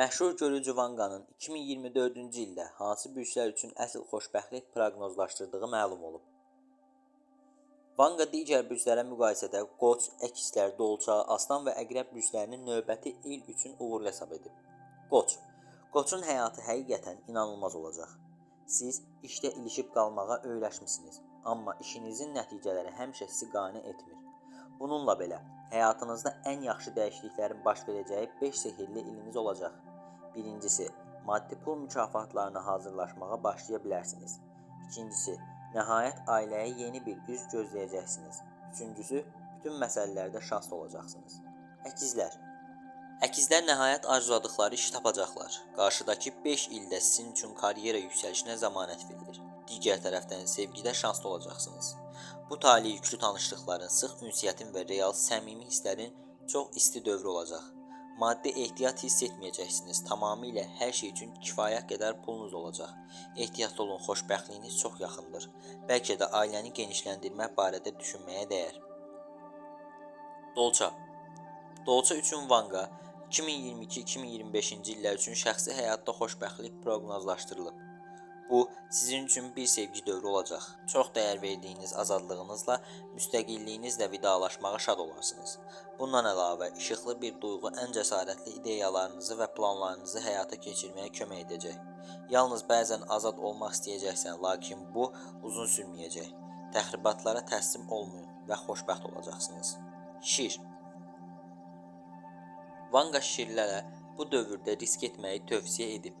Məşhur görücü Vanqanın 2024-cü ildə hansı bürclər üçün əsl xoşbəxtlik proqnozlaşdırdığı məlum olub. Vanqa digər bürclərə müqayisədə Qoç, Əkizlər, Dolça, Aslan və Əqrəb bürclərini növbəti il üçün uğurlu hesab edib. Qoç. Qoçun həyatı həqiqətən inanılmaz olacaq. Siz işdə ilişib qalmağa öyrəşmisiniz, amma işinizin nəticələri həmişə sizi qane etmir. Bununla belə, həyatınızda ən yaxşı dəyişikliklərin baş verəcəyi 5 sehirli iliniz olacaq. Birincisi, maddi pul mükafatlarına hazırlaşmağa başlaya bilərsiniz. İkincisi, nəhayət ailəyə yeni bir üz gözləyəcəksiniz. Üçüncüsü, bütün məsələlərdə şanslı olacaqsınız. Əkizlər Əkizlər nəhayət arzuladıkları işi tapacaqlar. Qarşıdakı 5 ildə sizin üçün karyera yüksəlişinə zəmanət verilir. Digər tərəfdən sevgidə şanslı olacaqsınız. Bu tali yüklü tanışlıqların, sıx ünsiyyətin və real səmimi hisslərin çox isti dövrü olacaq. Maddi ehtiyat hiss etməyəcəksiniz. Tamamilə hər şey üçün kifayət qədər pulunuz olacaq. Ehtiyatlı olun, xoşbəxtliyiniz çox yaxındır. Bəlkə də ailəni genişləndirmək barədə düşünməyə dəyər. Dolça Dolça üçün Vanqa 2022-2025-ci illər üçün şəxsi həyatda xoşbəxtlik proqnozlaşdırılıb. Bu sizin üçün bir sevgi dövrü olacaq. Çox dəyər verdiyiniz azadlığınızla, müstəqilliyinizlə vidalaşmağa şad olarsınız. Bundan əlavə, işıqlı bir duyğu ən cəsarətli ideyalarınızı və planlarınızı həyata keçirməyə kömək edəcək. Yalnız bəzən azad olmaq istəyəcəksən, lakin bu uzun sürməyəcək. Təxribatlara təslim olmayın və xoşbəxt olacaqsınız. Şir Vanqa şirlərə bu dövrdə risk etməyi tövsiyə edib.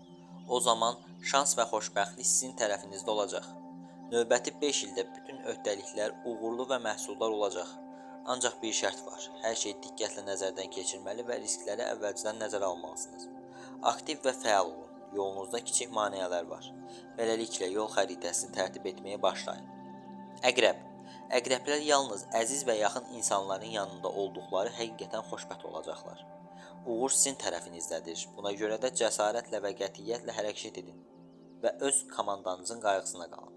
O zaman şans və xoşbəxtlik sizin tərəfinizdə olacaq. Növbəti 5 ildə bütün öhdəliklər uğurlu və məhsuldar olacaq. Ancaq bir şərt var. Hər şeyi diqqətlə nəzərdən keçirməli və riskləri əvvəlcədən nəzərə almalısınız. Aktiv və fəal olun. Yolunuzda kiçik maneələr var. Beləliklə yol xəritəsini tərtib etməyə başlayın. Əqrəb Əqrəblər yalnız əziz və yaxın insanların yanında olduqları həqiqətən xoşbəxt olacaqlar uğur sizin tərəfinizdədir. Buna görə də cəsarətlə və qətiyyətlə hərəkət edin və öz komandanızın qayğısına qalın.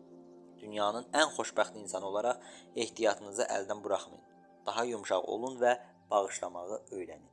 Dünyanın ən xoşbəxt insanı olaraq ehtiyatınızı əldən buraxmayın. Daha yumşaq olun və bağışlamağı öyrənin.